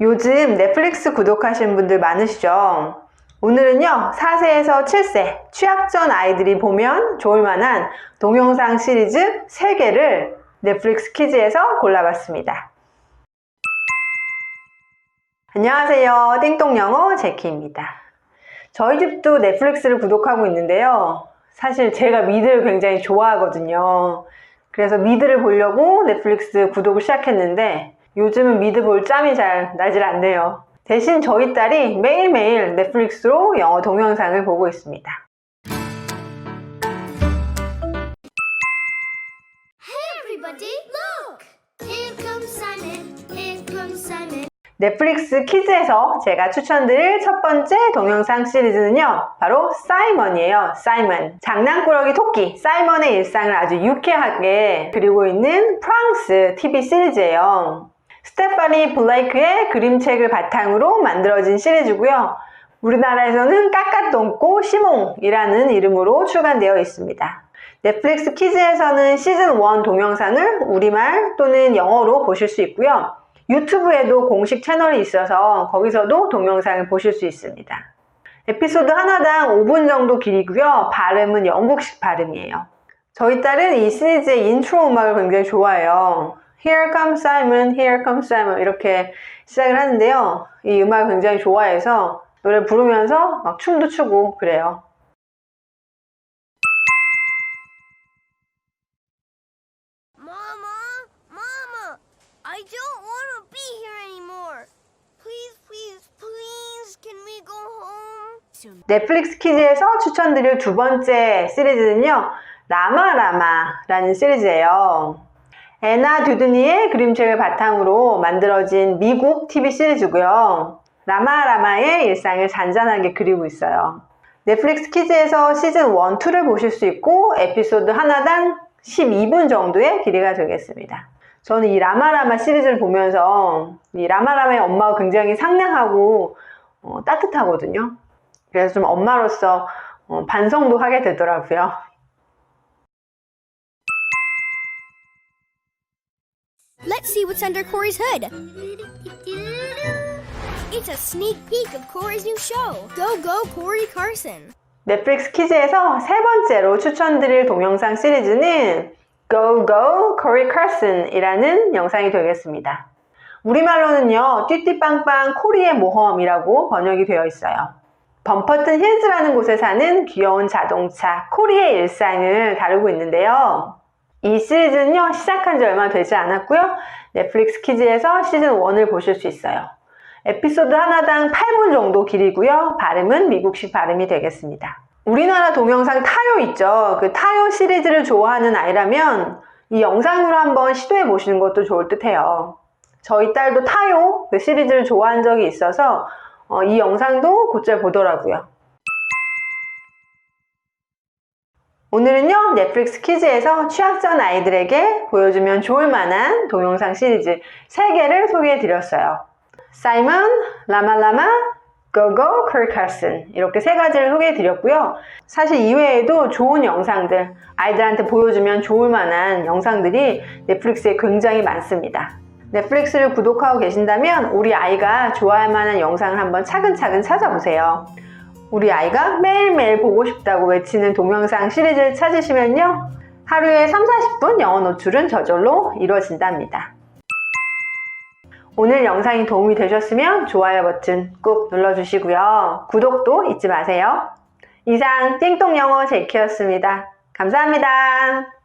요즘 넷플릭스 구독하시는 분들 많으시죠? 오늘은요, 4세에서 7세 취약전 아이들이 보면 좋을 만한 동영상 시리즈 3개를 넷플릭스 키즈에서 골라봤습니다. 안녕하세요. 띵동 영어 제키입니다. 저희 집도 넷플릭스를 구독하고 있는데요. 사실 제가 미드를 굉장히 좋아하거든요. 그래서 미드를 보려고 넷플릭스 구독을 시작했는데 요즘은 미드 볼 짬이 잘 나질 않네요. 대신 저희 딸이 매일매일 넷플릭스로 영어 동영상을 보고 있습니다. Everybody, look! Here comes Simon. Here comes Simon. 넷플릭스 키즈에서 제가 추천드릴 첫 번째 동영상 시리즈는요, 바로 사이먼이에요. 사이먼. 장난꾸러기 토끼, 사이먼의 일상을 아주 유쾌하게 그리고 있는 프랑스 TV 시리즈예요. 스테파니 블레이크의 그림책을 바탕으로 만들어진 시리즈고요. 우리나라에서는 까까똥꼬 시몽이라는 이름으로 출간되어 있습니다. 넷플릭스 키즈에서는 시즌 1 동영상을 우리말 또는 영어로 보실 수 있고요. 유튜브에도 공식 채널이 있어서 거기서도 동영상을 보실 수 있습니다. 에피소드 하나당 5분 정도 길이고요. 발음은 영국식 발음이에요. 저희 딸은 이 시리즈의 인트로 음악을 굉장히 좋아해요. Here comes Simon, Here comes Simon 이렇게 시작을 하는데요. 이 음악을 굉장히 좋아해서 노래 부르면서 막 춤도 추고 그래요. 넷플릭스 키즈에서 추천드릴 두 번째 시리즈는요. 라마라마라는 시리즈예요. 에나 듀드니의 그림책을 바탕으로 만들어진 미국 TV 시리즈고요. 라마라마의 일상을 잔잔하게 그리고 있어요. 넷플릭스 키즈에서 시즌 1, 2를 보실 수 있고 에피소드 하나당 12분 정도의 길이가 되겠습니다. 저는 이 라마라마 시리즈를 보면서 이 라마라마의 엄마가 굉장히 상냥하고 어, 따뜻하거든요. 그래서 좀 엄마로서 어, 반성도 하게 되더라고요. Let's see what's under Corey's hood. It's a sneak peek of Corey's new show. Go, go, Corey Carson. 넷플릭스 키즈에서 세 번째로 추천드릴 동영상 시리즈는 Go Go Corey Carson 이라는 영상이 되겠습니다. 우리말로는요, 띠띠빵빵 코리의 모험이라고 번역이 되어 있어요. 범퍼튼 힐즈라는 곳에 사는 귀여운 자동차 코리의 일상을 다루고 있는데요. 이 시리즈는요, 시작한 지 얼마 되지 않았고요. 넷플릭스 키즈에서 시즌 1을 보실 수 있어요. 에피소드 하나당 8분 정도 길이고요. 발음은 미국식 발음이 되겠습니다. 우리나라 동영상 타요 있죠? 그 타요 시리즈를 좋아하는 아이라면 이 영상으로 한번 시도해 보시는 것도 좋을 듯 해요. 저희 딸도 타요 그 시리즈를 좋아한 적이 있어서 어, 이 영상도 곧잘 보더라고요. 오늘은요, 넷플릭스 키즈에서 취약전 아이들에게 보여주면 좋을 만한 동영상 시리즈 3개를 소개해 드렸어요. 사이먼, 라마라마, 고고, 컬칼슨 이렇게 세 가지를 소개해 드렸고요. 사실 이외에도 좋은 영상들, 아이들한테 보여주면 좋을 만한 영상들이 넷플릭스에 굉장히 많습니다. 넷플릭스를 구독하고 계신다면 우리 아이가 좋아할 만한 영상을 한번 차근차근 찾아보세요. 우리 아이가 매일매일 보고 싶다고 외치는 동영상 시리즈를 찾으시면요. 하루에 3, 40분 영어 노출은 저절로 이루어진답니다. 오늘 영상이 도움이 되셨으면 좋아요 버튼 꾹 눌러주시고요. 구독도 잊지 마세요. 이상 띵똥 영어 제키였습니다. 감사합니다.